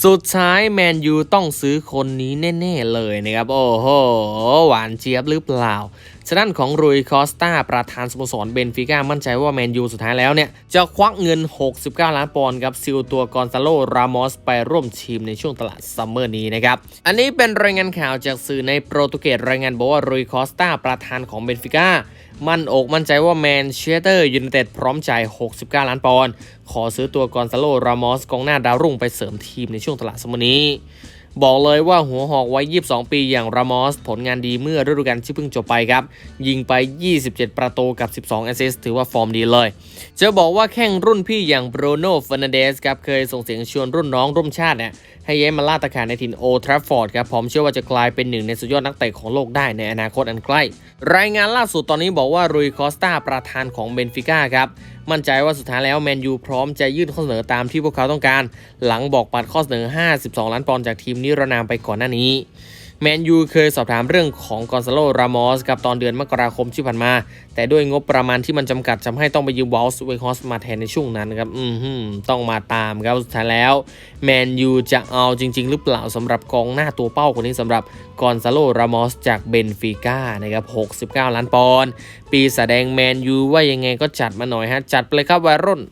สุดท้ายแมนยูต้องซื้อคนนี้แน่ ๆ เลยนะครับ โอ้โห หวานเจี๊ยบหรือเปล่าฉะนั้นของรุยคอสตาประธานสโมสรเบนฟิก้ามั่นใจว่าแมนยูสุดท้ายแล้วเนี่ย จะควักเงิน 69 ล้านปอนด์กับซิลตัวกอนซาโล รามอส ไปร่วมทีมในช่วงตลาดซัมเมอร์นี้นะครับ อันนี้เป็นรายงานข่าวจากสื่อในโปรตุเกสรายงานบอกว่ารุยคอสตาประธานของเบนฟิก้ามั่นอกมั่นใจว่าแมนเชสเตอร์ยูไนเต็ดพร้อมจ่าย 69 ล้านปอนด์ขอซื้อตัวกอนซาโล รามอสกองหน้าดาวรุ่งไปเสริมทีมในช่วงตลาดสมอนี้ บอกเลยว่าหัวหอกไว้22 ปีอย่างรามอส ผลงานดีเมื่อฤดูกาลที่เพิ่งจบไปครับ ยิงไป 27 ประตูกับ 12 แอสซิสต์ถือว่าฟอร์มดีเลย จะบอกว่าแข่งรุ่นพี่อย่างบรูโน่เฟร์นันเดสครับ เคยส่งเสียงชวนรุ่นน้องร่วมชาติเนี่ยให้ย้ายมาล่าตะข่ายในถิ่นโอทราฟฟอร์ดครับผมเชื่อว่าจะกลายเป็นหนึ่งในสุดยอดนักเตะของโลกได้ในอนาคตอันใกล้ รายงานล่าสุดตอนนี้บอกว่ารุยคอสตาประธานของเบนฟิก้าครับมั่นใจว่าสุดท้ายแล้วแมนยูพร้อมจะยื่นข้อเสนอตามที่พวกเขาต้องการ หลังบอกปัดข้อเสนอ 52 ล้านปอนด์จากทีมนิรนามไปก่อนหน้านี้ แมนยูเคยสอบถามเรื่องของกอนซาโล รามอสกับตอนเดือนมกราคมที่ผ่านมา แต่ด้วยงบประมาณที่มันจำกัดทำให้ต้องไปยืมวอลส์เวคฮอสมาแทนในช่วงนั้นครับ อืมต้องมาตามครับสุดท้ายแล้ว แมนยูจะเอาจริง ๆ หรือเปล่าสำหรับกองหน้าตัวเป้าคนนี้สำหรับกอนซาโล รามอสจากเบนฟิก้านะครับ69 ล้านปอนด์ปีแสดงแมนยูว่ายังไงก็จัดมาหน่อยฮะจัดไปเลยครับวัยรุ่น